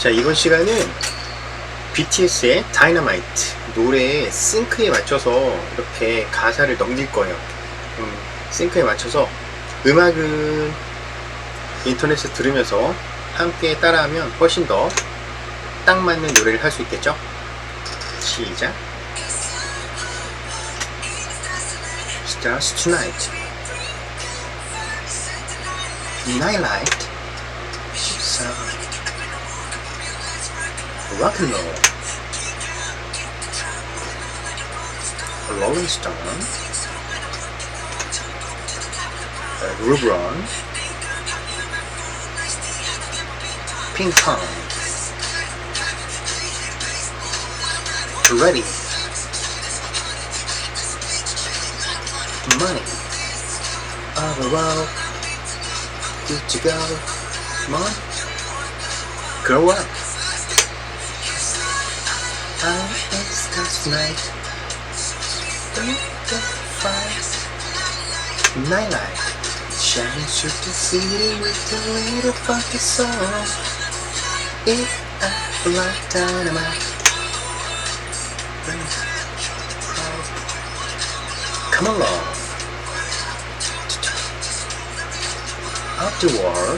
자, 이번 시간은 BTS의 다이너마이트 노래의 싱크에 맞춰서 이렇게 가사를 넘길 거예요. 음, 싱크에 맞춰서 음악은 인터넷에서 들으면서 함께 따라하면 훨씬 더 딱 맞는 노래를 할 수 있겠죠? 시작. Stars tonight. Nightlight. Rock and roll. Rolling Stone. Uh, Rubron. Ping pong. Ready. Money. Overall. Good to go. Come on. Grow up. I am stars tonight. Don't get fight. Nightlight. Shining through the city with a little funky song. It I like dynamite. Come along. Up the wall.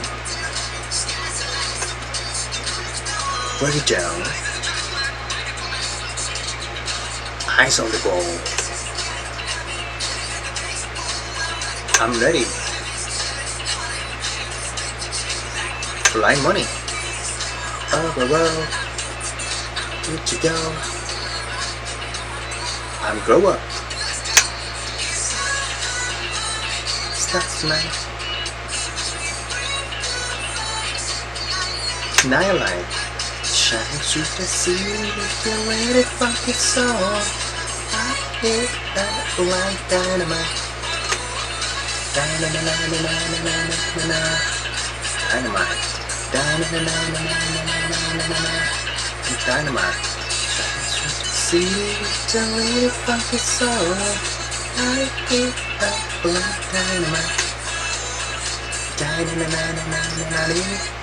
Break it down. Eyes on the ball. I'm ready. Fly money. Up a roll. Good to go. I'm grow up. Start tonight. Nightlight. Shining through the city with your really funky song. I hit that like dynamite. Dynamite. Dynamite. Dynamite. Dynamite. dynamite, dynamite. Shine See the really funky soul. I hit that like dynamite. Dynamite. dynamite, Dynamite.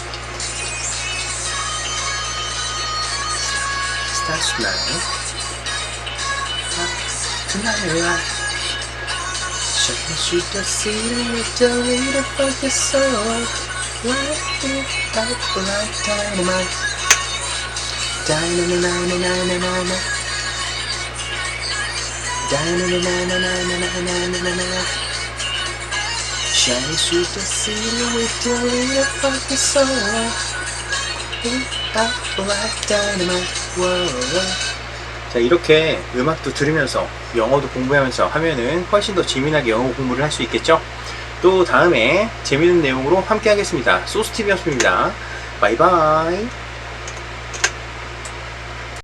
Starts tonight. Tonight, light. Shines through the city with a little funky soul. Light it up like dynamite. Dynamite. Dynamite. Shining through the city with your little funky soul. It up like dynamite. 자 이렇게 음악도 들으면서 영어도 공부하면서 하면은 훨씬 더 재미나게 영어 공부를 할 수 있겠죠? 또 다음에 재밌는 내용으로 함께 하겠습니다. 소스TV였습니다. 바이바이.